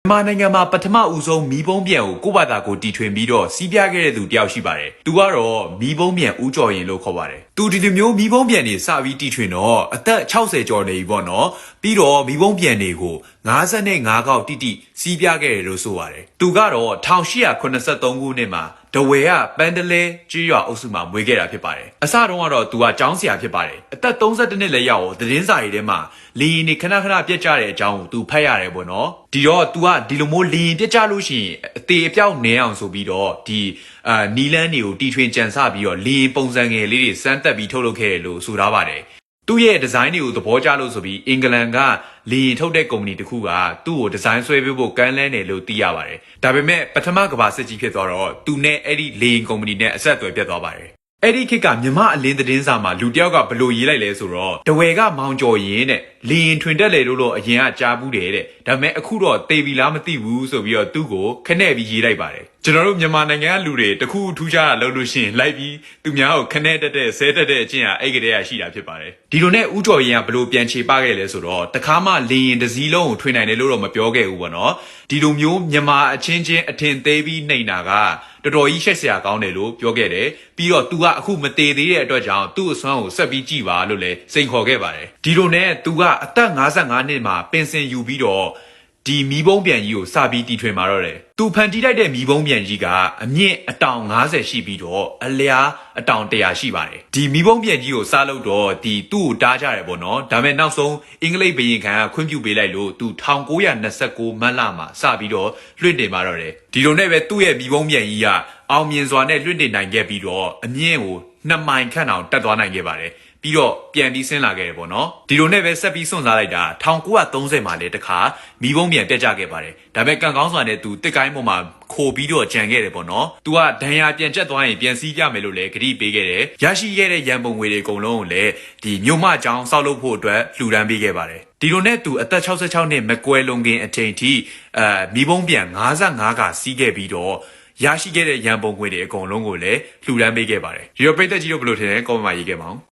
မြန်မာနိုင်ငံမှာပထမဦးဆုံးမီးပုံးပြန်ကိုကိုယ့်ဘာသာကိုတီထွင်ပြီးတော့စီးပြခဲ့တဲ့သူတယောက်ရှိပါတယ်။သူကတော့မီးပုံးပြန်ဦးကျော်ရင်လို့ခေါ်ပါတယ်။သူဒီလိုမျိုးမီးပုံးပြန်နေစပြီးတီထွင်တော့အသက်60ကျော်နေပြီပေါ့နော်။ပြီးတော့မီးပုံးပြန်တွေကို55ခေါက်တိတိစီးပြခဲ့တယ်လို့ဆိုပါတယ်။သူကတော့1883ခုနှစ်မှာဒဝယ်ကပန်းတလဲကြီးရွာအုပ်စုမှာမွေးခဲ့တာဖြစ်ပါတယ်။အစတုန်းကတော့သူကကျောင်းဆရာဖြစ်ပါတယ်။အသက်32နှစ်လည်းရောက်တော့သတင်းစာတွေထဲမှာလီရင်နေခဏခဏပြက်ကြတဲ့အကြောင်းကိုသူဖတ်ရတယ်ပေါ့နော်။ဒီတော့ तू ကဒီလိုမျိုးလီရင်ပြက်ကြလို့ရှိရင်အသေးအပြောက်နေအောင်ဆိုပြီးတော့ဒီအာနီလန်းတွေကိုတီထွင်ကြံစပြီးတော့လီရင်ပုံစံငယ်လေးတွေစမ်းတက်ပြီးထုတ်လုပ်ခဲ့တယ်လို့ဆိုထားပါတယ်။ သူ့ရဲ့ဒီဇိုင်းတွေကိုသဘောကျလို့ဆိုပြီးအင်္ဂလန်ကလီရင်ထုတ်တဲ့ကုမ္ပဏီတစ်ခုကသူ့ကိုဒီဇိုင်းဆွဲပေးဖို့ကမ်းလှမ်းတယ်လို့သိရပါတယ်။ဒါပေမဲ့ပထမကမ္ဘာစစ်ကြီးဖြစ်သွားတော့သူနဲ့အဲ့ဒီလီရင်ကုမ္ပဏီနဲ့အဆက်အသွယ်ပြတ်သွားပါတယ်။အဲ့ဒီခေတ်ကမြမအလင်းသတင်းစာမှာလူတစ်ယောက်ကဘလို့ရေးလိုက်လဲဆိုတော့တဝယ်ကမောင်ကျော်ရင်တဲ့လီရင်ထွင်တက်လေလို့လို့အရင်ကကြားဘူးတယ်တဲ့ဒါပေမဲ့အခုတော့တေပြီလားမသိဘူးဆိုပြီးတော့သူ့ကိုခနဲ့ပြီးရေးလိုက်ပါတယ်ကျွန်တော်တို့မြန်မာနိုင်ငံကလူတွေတခုထူးခြားတာလုပ်လို့ရှိရင်လိုက်ပြီးသူများကိုခနဲ့တက်တဲ့ဆဲတက်တဲ့အချင်းဟာအဲ့ကတည်းကရှိတာဖြစ်ပါတယ်ဒီလိုနဲ့ဥကျော်ရင်ကဘလို့ပြန်ချေပခဲ့လဲဆိုတော့တခါမှလီရင်တစ်စီးလုံးကိုထွင်နိုင်တယ်လို့တော့မပြောခဲ့ဘူးပေါ့နော်ဒီလိုမျိုးမြန်မာအချင်းချင်းအထင်သေးပြီးနှိမ်တာကတော်တော်ကြီးရှက်စရာကောင်းတယ်လို့ပြောခဲ့တယ်ပြီးတော့ तू ကအခုမသေးသေးတဲ့အတွက်ကြောင့်သူ့အစွမ်းကိုဆက်ပြီးကြည်ပါလို့လည်းစိန်ခေါ်ခဲ့ပါတယ်ဒီလိုနဲ့ तू ကအသက်55နှစ်မှာပင်စင်ယူပြီးတော့ဒီမီးပုံးပြန်ကြီးကိုစပြီးတီထွင်มาတော့တယ်။ तू ဖန်တီးလိုက်တဲ့မီးပုံးပြန်ကြီးကအမြင့်အတောင်90ရှိပြီးတော့အလျားအတောင်100ရှိပါတယ်။ဒီမီးပုံးပြန်ကြီးကိုစလုပ်တော့ဒီသူ့ကိုတားကြတယ်ပေါ့နော်။ဒါပေမဲ့နောက်ဆုံးအင်္ဂလိပ်ဘရင်ခံကခွင့်ပြုပေးလိုက်လို့ तू 1929မတ်လမှာစပြီးတော့လွှင့်တင်มาတော့တယ်။ဒီလိုနဲ့ပဲသူ့ရဲ့မီးပုံးပြန်ကြီးကအောင်မြင်စွာနဲ့လွှင့်တင်နိုင်ခဲ့ပြီးတော့အမြင့်ကို 2မိုင်ခန့်အောင်တက်သွားနိုင်ခဲ့ပါတယ်။ပြီးတော့ပြန်ပြီးဆင်းလာခဲ့တယ်ပေါ့နော်ဒီလိုနဲ့ပဲဆက်ပြီးစွန့်စားလိုက်တာ1930မှာလည်းတခါမီးပုံးပြန်ပြတ်ကျခဲ့ပါတယ်ဒါပေမဲ့ကံကောင်းစွာနဲ့သူတစ်ကိုင်းပေါ်မှာခိုပြီးတော့ကြံခဲ့တယ်ပေါ့နော်သူကဒဏ်ရာပြန်ကျက်သွားရင်ပြန်စည်းကြမယ်လို့လည်းဂရုပေးခဲ့တယ်ရရှိခဲ့တဲ့ရန်ပုံငွေတွေအကုန်လုံးကိုလည်းဒီမြို့မကျောင်းဆောက်လုပ်ဖို့အတွက်လှူဒန်းပေးခဲ့ပါတယ်ဒီလိုနဲ့သူအသက်66နှစ်မကွယ်လွန်ခင်အချိန်ထိအဲမီးပုံးပြန်55ကစီးခဲ့ပြီးတော့ ရရှိခဲ့တဲ့ရန်ပုံငွေတွေအကုန်လုံးကိုလည်းလှူဒန်းပေးခဲ့ပါတယ်ဒီတော့ပြည်သက်ကြီးတို့ဘယ်လိုထင်လဲကောမန့်မှာရေးခဲ့ပါဦး